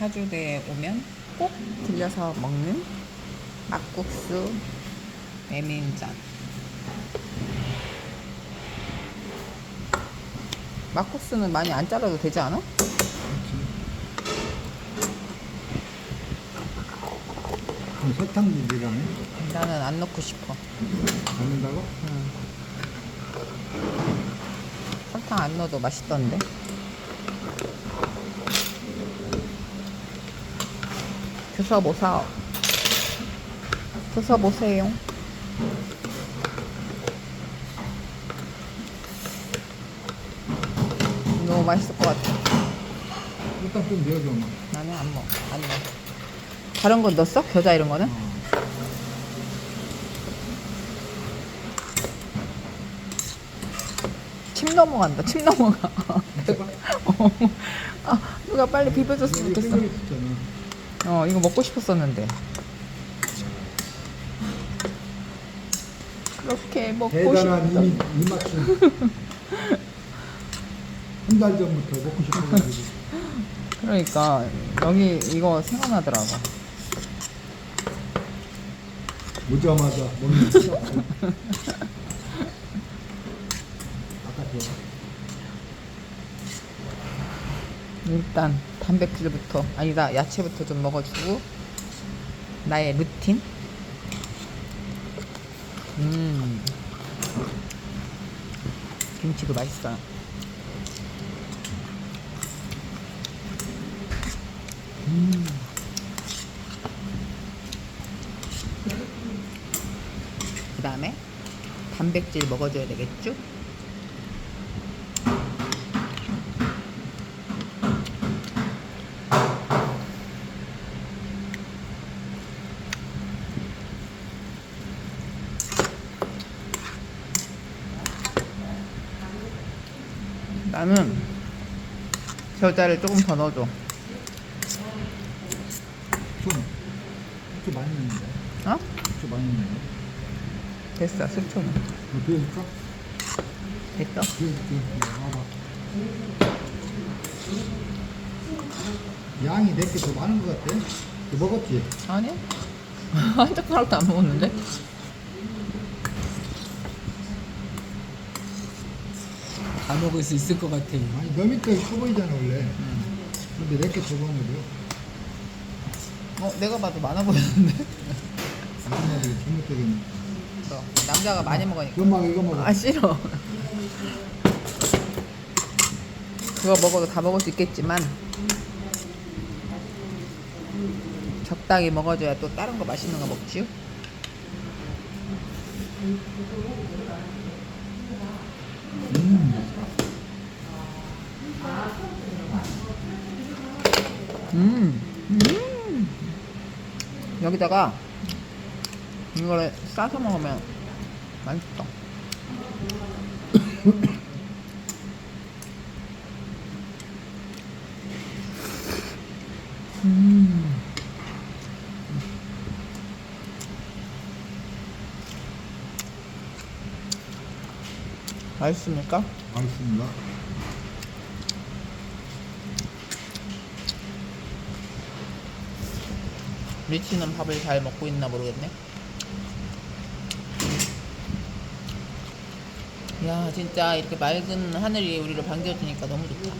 파주대에 오면 꼭 들려서 먹는 막국수 메밀전. 막국수는 많이 안 잘라도 되지 않아? 그럼 설탕물이라네? 나는 안 넣고 싶어. 넣는다고? 응. 설탕 안 넣어도 맛있던데. 드셔보세요. 드셔보세요. 너무 맛있을 것 같아. 일단 좀 내어줘. 엄마. 나는 안 먹어. 안 넣어. 다른 건 넣었어? 겨자 이런 거는? 어. 침 넘어간다. 침 넘어가. 해봐. 어. 아, 누가 빨리 비벼줬으면 좋겠어. 어, 이거 먹고 싶었었는데. 그렇게 먹고 대단한 싶다. 이미 이맞춤. 한달 전부터 먹고 싶어가지고. 그러니까 여기 이거 생각나더라고. 오자마자 먹는 거. 아 까 저 일단 단백질부터 아니다 야채부터 좀 먹어주고 나의 루틴. 음 김치도 맛있어. 음, 그 다음에 단백질 먹어줘야 되겠죠? 나는 겨자를 조금 더 넣어줘. 좀, 좀 많이 넣는데. 어? 좀 많이 넣네. 됐어, 수초는. 어, 비워줄까? 됐어? 비워줄게. 와봐. 양이 내게 더 많은 것 같아. 너 먹었지? 아니? 한 젓가락도 안 먹었는데? 다 먹을 수 있을 것 같아. 아니, 너 밑에 커 보이잖아, 원래. 근데 내게 더 많은 거야. 어, 내가 봐도 많아 보였는데? 엄마가 잘못되겠네. 너, 남자가 많이 먹으니까. 엄마가 이거 먹어. 아, 싫어. 그거 먹어도 다 먹을 수 있겠지만, 적당히 먹어줘야 또 다른 거 맛있는 거 먹지요? 음. 음, 음. 여기다가 이거를 싸서 먹으면 맛있어. 음. 맛있습니까? 맛있습니다. 리치는 밥을 잘 먹고 있나 모르겠네. 야, 진짜 이렇게 맑은 하늘이 우리를 반겨주니까 너무 좋다.